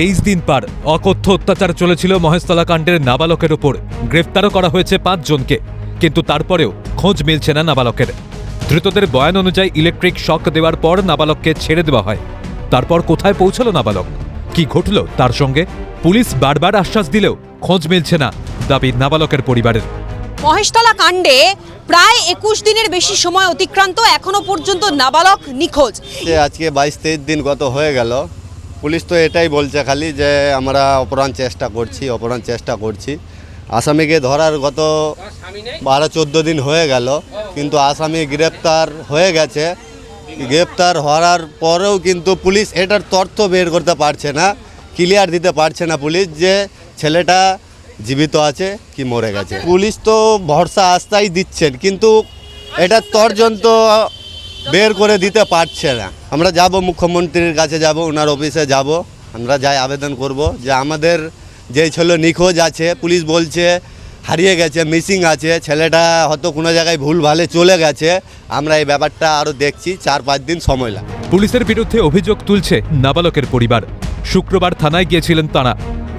তেইশ দিন পার অকথ্য অত্যাচার চলেছিল মহেশতলা কাণ্ডের নাবালকের ওপর। গ্রেফতারও করা হয়েছে পাঁচজনকে কিন্তু তারপরেও খোঁজ মিলছে না নাবালকের। ধৃতদের বয়ান অনুযায়ী ইলেকট্রিক শক দেওয়ার পর নাবালককে ছেড়ে দেওয়া হয়। তারপর কোথায় পৌঁছলো নাবালক? কি ঘটল তার সঙ্গে? পুলিশ বারবার আশ্বাস দিলেও খোঁজ মিলছে না দাবি নাবালকের পরিবারের। মহেশতলা কাণ্ডে প্রায় একুশ দিনের বেশি সময় অতিক্রান্ত এখনও পর্যন্ত নাবালক নিখোঁজ। আজকে বাইশ তেইশ দিন গত হয়ে গেল। পুলিশ তো এটাই বলছে খালি যে আমরা অপরাধ চেষ্টা করছি অপরাধ চেষ্টা করছি। আসামিকে ধরার গত বারো, চোদ্দ দিন হয়ে গেল, কিন্তু আসামি গ্রেপ্তার হয়ে গেছে। গ্রেপ্তার হওয়ার পরেও কিন্তু পুলিশ এটার তথ্য বের করতে পারছে না, ক্লিয়ার দিতে পারছে না পুলিশ যে ছেলেটা জীবিত আছে কি মরে গেছে। পুলিশ তো ভরসা আস্থাই দিচ্ছেন, কিন্তু এটা তর্জন্ত বের করে দিতে পারছে না। আমরা যাব, মুখ্যমন্ত্রীর কাছে যাব, ওনার অফিসে যাব। আমরা যাই, আবেদন করব যে আমাদের যে ছেলে নিখোঁজ আছে, পুলিশ বলছে, হারিয়ে গেছে, মিসিং আছে, ছেলেটা হয়তো কোনো জায়গায় ভুল ভালে চলে গেছে। আমরা এই ব্যাপারটা আরও দেখছি, চার পাঁচ দিন সময় লাগে পুলিশের বিরুদ্ধে অভিযোগ তুলছে নাবালকের পরিবার। শুক্রবার থানায় গিয়েছিলেন তারা।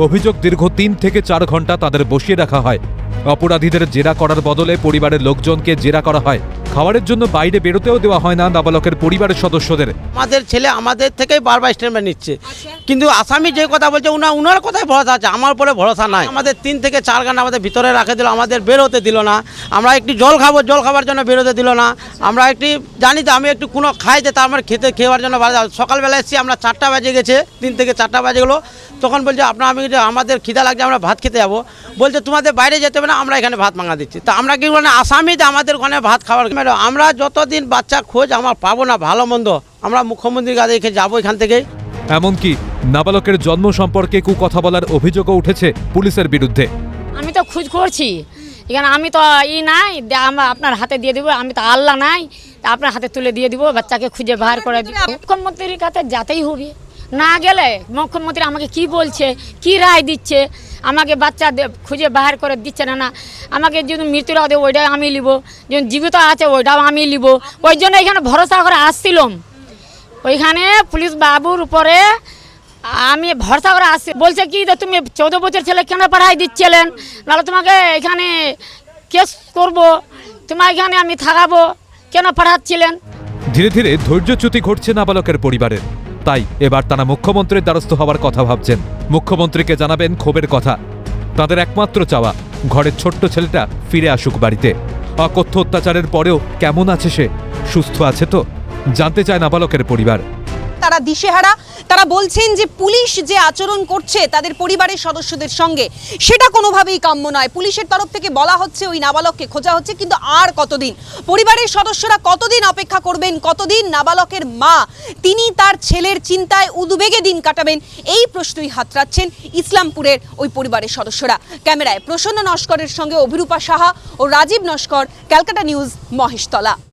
অভিযোগ দীর্ঘ তিন থেকে চার ঘণ্টা তাদের বসিয়ে রাখা হয়। অপরাধীদের জেরা করার বদলে পরিবারের লোকজনকে জেরা করা হয়। খাবারের জন্য বাইরে বেরোতেও দেওয়া হয় না নাবালকের পরিবারের সদস্যদের। আমাদের ছেলে আমাদের থেকেই বারবার স্টেটমেন্ট নিচ্ছে। কিন্তু আসামি যে কথা বলছে উনা উনার কথাই ভরসা আছে আমার উপরে ভরসা নাই। আমাদের তিন থেকে চার ঘণ্টা আমাদের ভিতরে রাখে দিল আমাদের বেরোতে দিল না। আমরা একটু জল খাব জল খাবার জন্য বেরোতে দিল না। আমরা একটি জানি তো আমি একটু কোনো খাই যে তার আমার খেতে খেওয়ার জন্য। সকালবেলা এসেছি আমরা চারটা বাজে গেছে তিন থেকে চারটা বাজে গেলো। তখন বলছে আপনার আমি যে আমাদের খিদা লাগছে আমরা ভাত খেতে যাব। বলছে তোমাদের বাইরে যেতে হবে না আমরা এখানে ভাত মাঙা দিচ্ছি। তা আমরা কি মানে আসামি যে আমাদের ওখানে ভাত খাওয়ার ম্যাডাম আমরা যতদিন বাচ্চা খোঁজ আমার পাবো না ভালো মন্দ। আমরা মুখ্যমন্ত্রীর কাছে রেখে যাব এখান থেকে। এমনকি নাবালকের জন্ম সম্পর্কে কু কথা বলার অভিযোগও উঠেছে পুলিশের বিরুদ্ধে। আমি তো খোঁজ করছি। এখানে আমি তো ই নাই আমরা আপনার হাতে দিয়ে দিব আমি তো আল্লাহ নাই তা আপনার হাতে তুলে দিয়ে দিব বাচ্চাকে খুঁজে বার করে দিব। মুখ্যমন্ত্রীর কাছে যাতেই হবে। না গেলে মুখ্যমন্ত্রী আমাকে কি বলছে, কি রায় দিচ্ছে? আমাকে বাচ্চা খুঁজে বার করে দিচ্ছে না না। আমাকে যদি মৃত্যুর দেবে ওইটাই আমি নিব যখন জীবিত আছে, ওইটাও আমি নিব ওই জন্য এখানে ভরসা করে আসছিলাম। ওইখানে পুলিশ বাবুর উপরে আমি ভরসা করে আসছি। বলছে কি তুমি চৌদ্দ বছর ছেলে কেন পাঠাই দিচ্ছিলেন? নাহলে তোমাকে এখানে কেস করব। তোমার এখানে আমি থাকাবো। কেন পাঠাচ্ছিলেন? ধীরে ধীরে ধৈর্যচ্যুতি ঘটছে নাবালকের পরিবারের। তাই এবার তারা মুখ্যমন্ত্রীর দ্বারস্থ হওয়ার কথা ভাবছেন। মুখ্যমন্ত্রীকে জানাবেন ক্ষোভের কথা। তাদের একমাত্র চাওয়া, ঘরের ছোট্ট ছেলেটা ফিরে আসুক বাড়িতে। অকথ্য অত্যাচারের পরেও কেমন আছে সে? সুস্থ আছে তো? জানতে চায় নাবালকের পরিবার। তারা দিশেহারা। তারা বলছেন যে পুলিশ যে আচরণ করছে তাদের পরিবারের সদস্যদের সঙ্গে, সেটা কোনোভাবেই কাম্য নয়। পুলিশের তরফ থেকে বলা হচ্ছে ওই নাবালককে খোঁজা হচ্ছে, কিন্তু আর কতদিন? পরিবারের সদস্যরা কতদিন অপেক্ষা করবেন? কতদিন নাবালকের মা, তিনি তার ছেলের চিন্তায় উদ্বেগে দিন কাটাবেন? এই প্রশ্নই হাতড়াচ্ছেন ইসলামপুরের ওই পরিবারের সদস্যরা। ক্যামেরায় প্রসন্ন নস্করের সঙ্গে অভিরূপা সাহা ও রাজীব নস্কর, ক্যালকাটা নিউজ মহেশতলা।